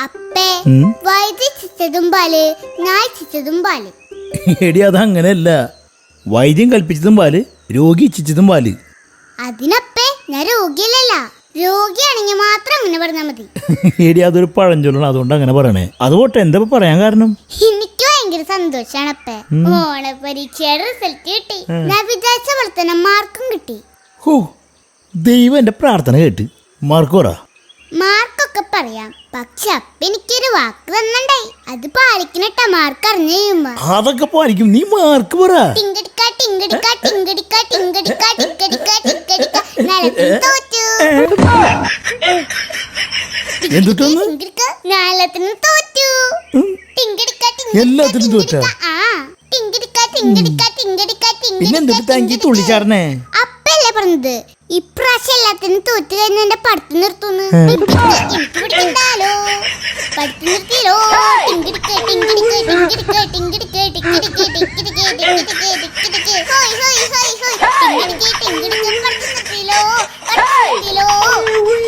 അപ്പേ ഉം. വൈദ്യ ചിച്ചതും പാൽ ഞാൻ ചിച്ചതും പാൽ. എടി അത് അങ്ങനെയല്ല വൈദ്യം കൽപ്പിച്ചതും പാൽ രോഗി ഇച്ഛിച്ചതും പാൽ. അതിനപ്പേ ഞാൻ രോഗിയല്ലല്ല. രോഗിയാണെങ്കിൽ മാത്രം അങ്ങനെ പറഞ്ഞാൽ മതി. എടി അതൊരു പഴഞ്ചൊല്ലാണ്. അതുകൊണ്ട് അങ്ങനെ പറയണേ. അതുകൊണ്ട് എന്താ പറയാൻ കാരണം? എനിക്ക് ഭയങ്കര സന്തോഷാണ് അപ്പേ ഓണ പരീക്ഷയുടെ റിസൾട്ട് കിട്ടി. ഞാൻ വിചാരിച്ച പോലെ തന്നെ മാർക്കും കിട്ടി. ഹോ ദൈവം എന്റെ പ്രാർത്ഥന കേട്ട്. മാർക്കോറ മാർക്കൊക്കെ പറയാം. പക്ഷെ അപ്പ എനിക്കൊരു വാക്ക് തന്നണ്ടേ അത് പാലിക്കണട്ട മാർക്ക് അറിഞ്ഞു കഴിയുമ്പോ. അതൊക്കെ പാലിക്കും. നീ മാർക്ക് പറ. ടിങ്കടിക്ക ടിങ്കടിക്ക ടിങ്കടിക്ക ടിങ്കടിക്ക ടിങ്കടിക്ക ടിങ്കടിക്ക. നിലത്തിന് തോറ്റു. എന്തിട്ടൊന്ന്? ടിങ്കടിക്ക നിലത്തിന് തോറ്റു. ടിങ്കടിക്ക ടിങ്കടിക്ക എല്ലാത്തിനും തോറ്റാ? ടിങ്കടിക്ക. ആ ടിങ്കടിക്ക ടിങ്കടിക്ക ടിങ്കടിക്ക പിന്നെ ടിങ്കടിക്ക എന്തിട്ട് താങ്കി ടിങ്കടിക്ക. തുള്ളിച്ചാടനേ അപ്പല്ലേ പറഞ്ഞത്? ഇപ്രാവശ്യം എല്ലാത്തിനും തോറ്റു കഴിഞ്ഞ എന്റെ പഠിത്തം നിർത്തുന്നു. എനിക്ക് പിടിക്കണ്ടാലോ പഠിത്തം നിർത്തിയല്ലോ. ടിങ്കിടിക്ക് ടിങ്കിടിക്ക് ടിങ്കിടിക്ക് ടിങ്കിടിക്ക് ടിക്കിടിക്ക് ഹോയ് ഹോയ് ടിക്കിടിക്ക്. ഹോയ്.